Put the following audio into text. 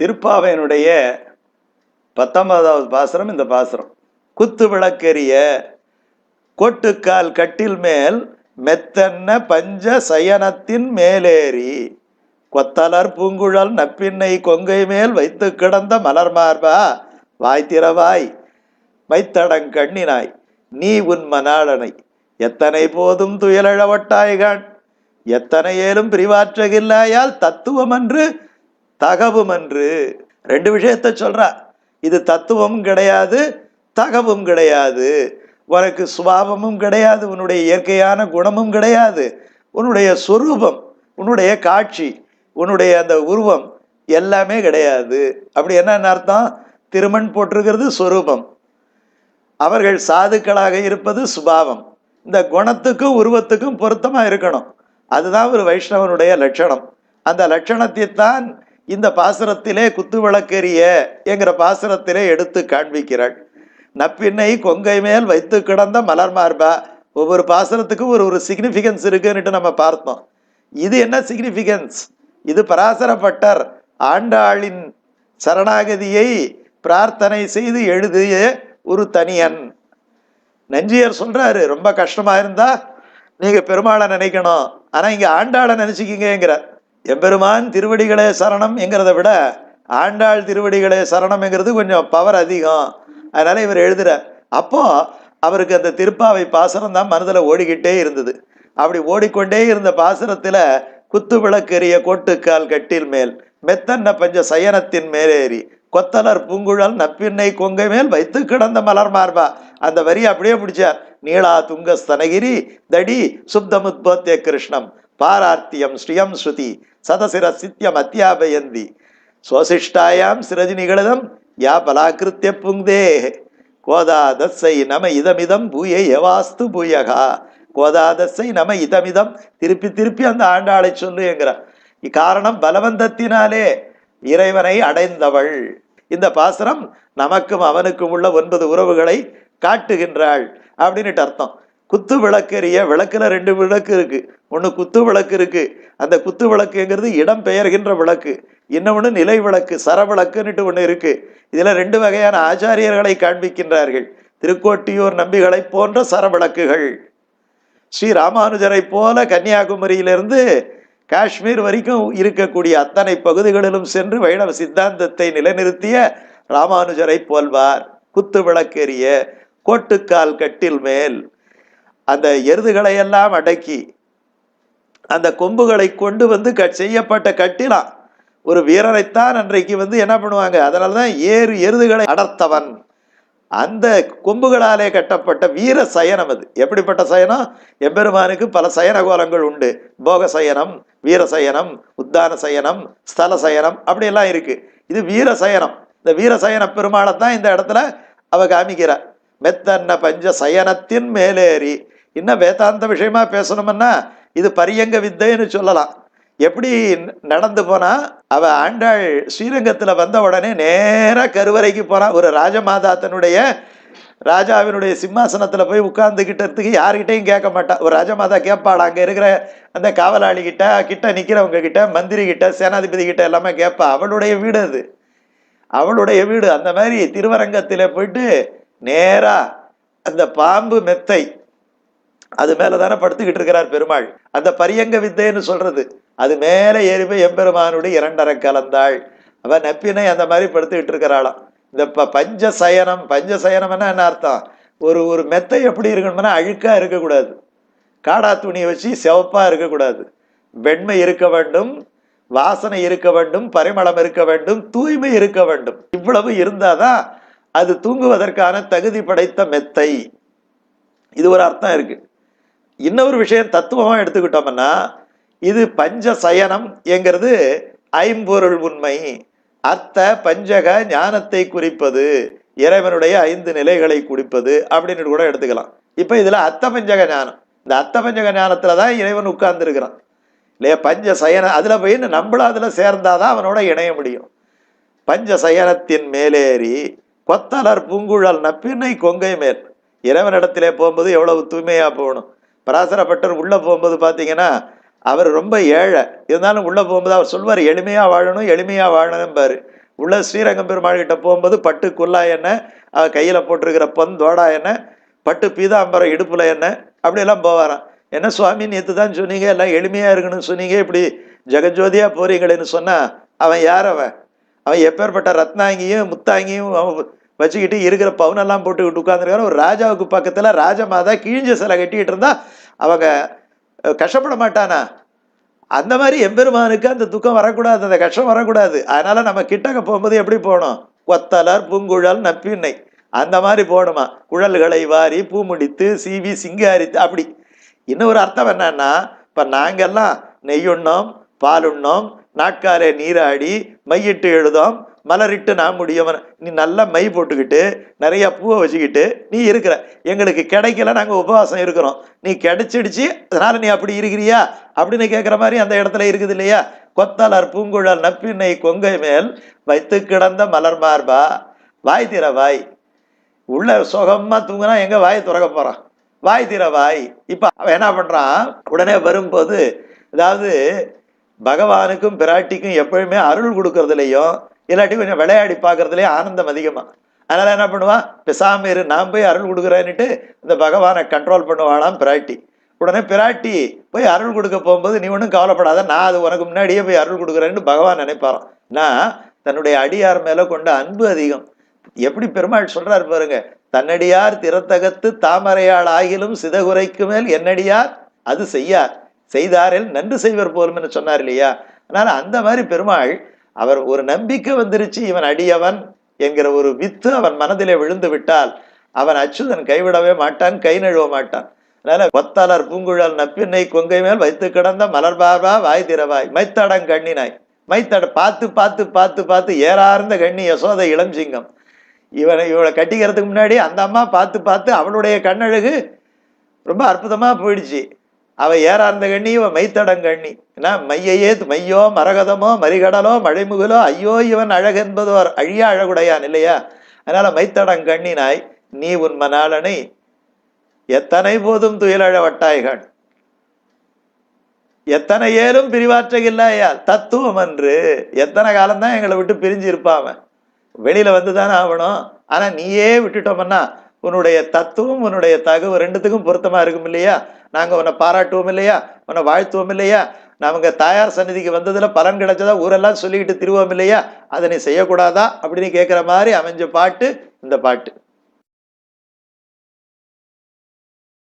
திருப்பாவையனுடைய பத்தொன்பதாவது பாசுரம் இந்த பாசுரம். குத்து விளக்கெரிய கொட்டுக்கால் கட்டில் மேல் மெத்தன்ன பஞ்ச சயனத்தின் மேலேறி கொத்தலர் பூங்குழல் நப்பின்னை கொங்கை மேல் வைத்து கிடந்த மலர் மார்பா வாய் திறவாய் வைத்தடங் கண்ணினாய் நீ உன் மணாளனை எத்தனை போதும் துயலழவட்டாய்கான் எத்தனை ஏலும் பிரிவாற்றகில்லாயால் தத்துவமன்று தகவுமன்று. ரெண்டு விஷயத்த சொல்றா. இது தத்துவமும் கிடையாது தகவும் கிடையாது. உனக்கு சுபாவமும் கிடையாது உன்னுடைய இயற்கையான குணமும் கிடையாது. உன்னுடைய சொரூபம் உன்னுடைய காட்சி உன்னுடைய அந்த உருவம் எல்லாமே கிடையாது. அப்படி என்னென்ன அர்த்தம்? திருமண் போட்டிருக்கிறது சொரூபம். அவர்கள் சாதுக்களாக இருப்பது சுபாவம். இந்த குணத்துக்கும் உருவத்துக்கும் பொருத்தமாக இருக்கணும். அதுதான் ஒரு வைஷ்ணவனுடைய லட்சணம். அந்த லட்சணத்தை தான் இந்த பாசுரத்திலே குத்து விளக்கெரிய என்கிற பாசுரத்திலே எடுத்து காண்பிக்கிறாள். நப்பின்னை கொங்கை மேல் வைத்து கிடந்த மலர் மார்பா ஒவ்வொரு பாசுரத்துக்கும் ஒரு ஒரு சிக்னிஃபிகன்ஸ் இருக்குன்னுட்டு நம்ம பார்த்தோம். இது என்ன சிக்னிஃபிகன்ஸ் இது பராசரப்பட்டர் ஆண்டாளின் சரணாகதியை பிரார்த்தனை செய்து எழுதிய ஒரு தனியன். நஞ்சியர் சொல்றாரு ரொம்ப கஷ்டமா இருந்தா நீங்க பெருமாளை நினைக்கணும். ஆனா இங்க ஆண்டாளை நினைச்சுக்கிங்கிறார் எம்பெருமான் திருவடிகளே சரணம் என்கிறத விட ஆண்டாள் திருவடிகளே சரணம்ங்கிறது கொஞ்சம் பவர் அதிகம். அதனால இவர் எழுதுறார். அப்போ அவருக்கு அந்த திருப்பாவை பாசனம் தான் மனதில் ஓடிக்கிட்டே இருந்தது. அப்படி ஓடிக்கொண்டே இருந்த பாசரத்தில் குத்து விளக்கெரிய கோட்டுக்கால் கட்டில் மேல் மெத்தன்ன பஞ்ச சயனத்தின் மேலேறி கொத்தலர் பூங்குழல் நப்பின்னை கொங்கை மேல் வைத்து கிடந்த மலர் மார்பா. அந்த வரி அப்படியே பிடிச்சார். நீளா துங்க ஸ்தனகிரி தடி சுப்தமுத்போத்திய கிருஷ்ணம். பாரார்த்தியம் ஸ்ரீயம் ஸ்ருதி சதசிர சித்தியம் அத்தியாபயந்தி. சோசிஷ்டாயாம் சிரஜி நிகழதம் யா பலாக்கிருத்திய புங்தே. கோதாதஸ்ஸை நம இதமிதம் பூய எவாஸ்து பூயகா. கோதாதசை நம இதமிதம் திருப்பி திருப்பி அந்த ஆண்டாளை சொல்லுங்கிறார் இக்காரணம் பலவந்தத்தினாலே இறைவனை அடைந்தவள். இந்த பாசனம் நமக்கும் அவனுக்கும் உள்ள ஒன்பது உறவுகளை காட்டுகின்றாள். அப்படின்னுட்டு அர்த்தம். குத்து விளக்கெரிய விளக்குல ரெண்டு விளக்கு இருக்கு. ஒன்று குத்து விளக்கு இருக்கு. அந்த குத்து விளக்குங்கிறது இடம் பெயர்கின்ற விளக்கு. இன்னொன்று நிலை விளக்கு சரவிளக்குன்னுட்டு ஒன்று இருக்கு. இதில் ரெண்டு வகையான ஆச்சாரியர்களை காண்பிக்கின்றார்கள். திருக்கோட்டியூர் நம்பிகளை போன்ற சரவிளக்குகள் ஸ்ரீ ராமானுஜரை போல கன்னியாகுமரியிலிருந்து காஷ்மீர் வரைக்கும் இருக்கக்கூடிய அத்தனை பகுதிகளிலும் சென்று வைணவ சித்தாந்தத்தை நிலைநிறுத்திய ராமானுஜரை போல்வார். குத்து விளக்கெரிய கோட்டுக்கால் கட்டில் மேல் அந்த எருதுகளை எல்லாம் அடக்கி அந்த கொம்புகளை கொண்டு வந்து க செய்யப்பட்ட கட்டிலாம் ஒரு வீரரைத்தான் அன்றைக்கு வந்து என்ன பண்ணுவாங்க? அதனால தான் ஏறு எருதுகளை அடர்த்தவன். அந்த கொம்புகளாலே கட்டப்பட்ட வீர சயனம் அது. எப்படிப்பட்ட சயனம்? எம்பெருமானுக்கு பல சயன கோலங்கள் உண்டு. போக சயனம் வீர சயனம் உத்தான சயனம் ஸ்தல சயனம் அப்படியெல்லாம் இருக்கு. இது வீர சயனம். இந்த வீர சயன பெருமாளை தான் இந்த இடத்துல அவ காமிக்கிறார் மெத்தன்ன பஞ்ச சயனத்தின் மேலேறி இன்னும் வேதாந்த விஷயமா பேசணும்னா இது பரியங்க வித்தைன்னு சொல்லலாம். எப்படி நடந்து போனா அவ ஆண்டாள் ஸ்ரீரங்கத்துல வந்த உடனே நேராக கருவறைக்கு போனா ஒரு ராஜமாதா தன்னுடைய ராஜாவினுடைய சிம்மாசனத்துல போய் உட்கார்ந்துகிட்டதுக்கு யாருக்கிட்டையும் கேட்க மாட்டா. ஒரு ராஜமாதா கேட்பாள்? அங்க இருக்கிற அந்த காவலாளி கிட்ட கிட்ட நிக்கிறவங்க கிட்ட மந்திரி கிட்ட சேனாதிபதி கிட்ட எல்லாமே கேட்பா. அவளுடைய வீடு அது. அவளுடைய வீடு. அந்த மாதிரி திருவரங்கத்தில் போயிட்டு நேரா அந்த பாம்பு மெத்தை அது மேலே தானே படுத்துக்கிட்டு இருக்கிறார் பெருமாள். அந்த பரியங்க வித்தைன்னு சொல்றது. அது மேலே ஏறி போய் எம்பெருமானுடைய இரண்டரை கலந்தாள். அவ நப்பினை அந்த மாதிரி படுத்துக்கிட்டு இருக்கிறாளாம். இந்த ப பஞ்ச சயனம் பஞ்ச சயனம்னா என்ன அர்த்தம்? ஒரு ஒரு மெத்தை எப்படி இருக்கணும்னா அழுக்காக இருக்கக்கூடாது. காடா துணியை வச்சு சிவப்பாக இருக்கக்கூடாது. வெண்மை இருக்க வேண்டும் வாசனை இருக்க வேண்டும் பரிமளம் இருக்க வேண்டும் தூய்மை இருக்க வேண்டும். இவ்வளவு இருந்தாதான் அது தூங்குவதற்கான தகுதி படைத்த மெத்தை. இது ஒரு அர்த்தம் இருக்குது இன்னொரு விஷயம் தத்துவமாக எடுத்துக்கிட்டோம்னா இது பஞ்ச சயனம் என்கிறது ஐம்பொருள் உண்மை. அத்த பஞ்சக ஞானத்தை குறிப்பது இறைவனுடைய ஐந்து நிலைகளை குறிப்பது அப்படின்னு கூட எடுத்துக்கலாம். இப்போ இதில் அத்த பஞ்சக ஞானம். இந்த அத்த பஞ்சக ஞானத்தில் தான் இறைவன் உட்கார்ந்துருக்கிறான். இல்லையா? பஞ்ச சயன அதில் போய் நம்மளும் அதுல சேர்ந்தாதான் அவனோட இணைய முடியும். பஞ்ச சயனத்தின் மேலேறி கொத்தலர் பூங்குழல் நப்பின்னை கொங்கை மேல். இறைவனிடத்திலே போகும்போது எவ்வளவு தூய்மையாக போகணும்? பராசரப்பட்டர் உள்ளே போகும்போது பார்த்தீங்கன்னா அவர் ரொம்ப ஏழை. இருந்தாலும் உள்ளே போகும்போது அவர் சொல்வார் எளிமையாக வாழணும் எளிமையாக வாழணும்பார். உள்ள ஸ்ரீரங்கம் பெருமாள் கிட்ட போகும்போது பட்டு குல்லா என்ன அவர் கையில் போட்டிருக்கிற பொன் தோடா என்ன பட்டு பீதாம்பரம் இடுப்பில் என்ன அப்படியெல்லாம் போவாராம். என்ன சுவாமி நேற்று தான் சொன்னீங்க எல்லாம் எளிமையாக இருக்கணும்னு சொன்னீங்க இப்படி ஜெகஜோதியாக போறீங்களேன்னு சொன்னா அவன் யார் அவன்? அவன் எப்பேற்பட்ட ரத்னாங்கியும் முத்தாங்கியும் அவன் வச்சுக்கிட்டு இருக்கிற பவுனெல்லாம் போட்டுக்கிட்டு உட்காந்துருக்காரு ஒரு ராஜாவுக்கு பக்கத்தில் ராஜமாதா கிழிஞ்ச சிலை கட்டிக்கிட்டு இருந்தா அவங்க கஷ்டப்பட மாட்டானா? அந்த மாதிரி எம்பெருமானுக்கு அந்த துக்கம் வரக்கூடாது அந்த கஷ்டம் வரக்கூடாது. அதனால நம்ம கிட்டக்க போகும்போது எப்படி போகணும்? கொத்தலர் பூங்குழல் நப்பின்னை அந்த மாதிரி போகணுமா? குழல்களை வாரி பூ முடித்து சீவி சிங்காரித்து அப்படி. இன்னொரு அர்த்தம் என்னன்னா இப்போ நாங்கள்லாம் நெய்யுண்ணோம் பாலுண்ணோம் நாட்காலே நீராடி மையிட்டு எழுதோம் மலரிட்டு நான் முடியவன். நீ நல்லா மை போட்டுக்கிட்டு நிறைய பூவை வச்சுக்கிட்டு நீ இருக்கிற. எங்களுக்கு கிடைக்கல நாங்கள் உபவாசம் இருக்கிறோம். நீ கிடைச்சிடுச்சு அதனால நீ அப்படி இருக்கிறியா? அப்படின்னு கேட்குற மாதிரி அந்த இடத்துல இருக்குது இல்லையா? கொத்தலர் பூங்குழல் நப்பின்னை கொங்கை மேல் வைத்து கிடந்த மலர் மார்பா? வாய் தீர வாய். உள்ள சுகமா தூங்கினா எங்க வாய் துறக்க போறான்? வாய் தீர வாய். இப்ப அவன் என்ன பண்றான்? உடனே வரும்போது அதாவது பகவானுக்கும் பிராட்டிக்கும் எப்பவுமே அருள் கொடுக்கறதுலையும் இல்லாட்டி கொஞ்சம் விளையாடி பார்க்கறதுலையும் ஆனந்தம் அதிகமாக அதனால் என்ன பண்ணுவான் பெசாம இரு நான் போய் அருள் கொடுக்குறேன்னுட்டு இந்த பகவானை கண்ட்ரோல் பண்ணுவானாம் பிராட்டி. உடனே பிராட்டி போய் அருள் கொடுக்க போகும்போது நீ ஒன்றும் கவலைப்படாத நான் அது உனக்கு முன்னாடியே போய் அருள் கொடுக்குறேன்னு பகவான் நினைப்பாராம். நான் தன்னுடைய அடியார் மேலே கொண்ட அன்பு அதிகம். எப்படி பெருமாள் சொல்கிறார் பாருங்க தன்னடியார் திறத்தகத்து தாமரையாள் ஆகிலும் சிதகுரைக்கு மேல் என்னடியார்? அது செய்யார். செய்தாரில் நன்று செய்வர் போலும்னு சொன்னார் இல்லையா? அதனால அந்த மாதிரி பெருமாள் அவர் ஒரு நம்பிக்கை வந்துருச்சு இவன் அடியவன் என்கிற ஒரு வித்து அவன் மனதிலே விழுந்து விட்டால் அவன் அச்சுதன் கைவிடவே மாட்டான் கை நழுவ மாட்டான். அதனால ஒத்தாளர் பூங்குழல் நப்பின்னை கொங்கை மேல் வைத்து கிடந்த மலர்பாபா வாய் திறவாய் மைத்தடங் கண்ணினாய். மைத்தட பார்த்து பார்த்து பார்த்து பார்த்து ஏறார்ந்த கண்ணி யசோதை இளஞ்சிங்கம் இவனை இவளை கட்டிக்கிறதுக்கு முன்னாடி அந்த அம்மா பார்த்து பார்த்து அவளுடைய கண்ணழகு ரொம்ப அற்புதமாக போயிடுச்சு. அவ ஏறார்ந்த கண்ணி இவன் மைத்தடங்கண்ணி ஏன்னா மையையே மையோ மரகதமோ மறிகடலோ மழைமுகலோ ஐயோ இவன் அழகென்பதோர் அழியா அழகுடையான் இல்லையா? அதனால மைத்தடங்கண்ணினாய் நீ உன் மணாளனை எத்தனை போதும் துயிலழ வட்டாய்கள்? எத்தனை ஏலும் பிரிவாற்றகில்லாயால் தத்துவம் என்று எத்தனை காலம்தான் எங்களை விட்டு பிரிஞ்சு இருப்பாவன் வெளியில வந்து தானே ஆகணும். ஆனா நீயே விட்டுட்டோம்னா உன்னுடைய தத்துவம் உன்னுடைய தகவல் ரெண்டுத்துக்கும் பொருத்தமா இருக்கும் இல்லையா? நாங்க உன்னை பாராட்டுவோம் இல்லையா? உன்னை வாழ்த்துவோம் இல்லையா? நமக்கு தாயார் சந்நிதிக்கு வந்ததுல பலன் கிடைச்சதா ஊரெல்லாம் சொல்லிக்கிட்டு திருவோம் இல்லையா? அதை நீ செய்யக்கூடாதா? அப்படின்னு கேட்குற மாதிரி அமைஞ்ச பாட்டு இந்த பாட்டு.